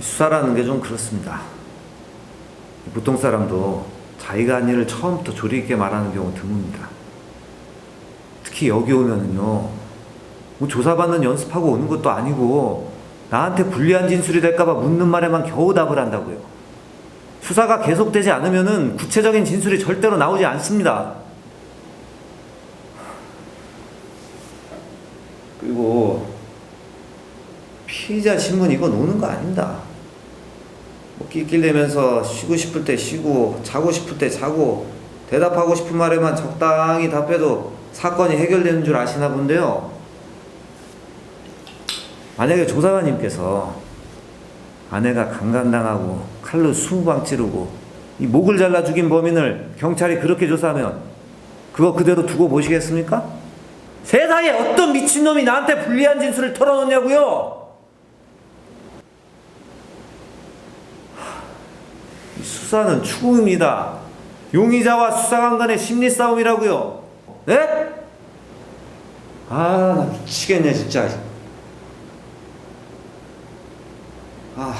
수사라는 게 좀 그렇습니다. 보통 사람도 자기가 한 일을 처음부터 조리 있게 말하는 경우 드뭅니다. 특히 여기 오면은요, 뭐 조사받는 연습하고 오는 것도 아니고 나한테 불리한 진술이 될까봐 묻는 말에만 겨우 답을 한다고요. 수사가 계속되지 않으면은 구체적인 진술이 절대로 나오지 않습니다. 그리고 피의자 신문 이거 노는 거 아닙니다. 뭐 낄낄대면서 쉬고 싶을 때 쉬고 자고 싶을 때 자고 대답하고 싶은 말에만 적당히 답해도 사건이 해결되는 줄 아시나 본데요. 만약에 조사관님께서 아내가 강간당하고 칼로 20방 찌르고 이 목을 잘라 죽인 범인을 경찰이 그렇게 조사하면 그거 그대로 두고 보시겠습니까? 세상에 어떤 미친놈이 나한테 불리한 진술을 털어놓냐고요? 수사는 추궁입니다. 용의자와 수사관 간의 심리 싸움이라고요. 네? 아, 나 미치겠네 진짜. 아.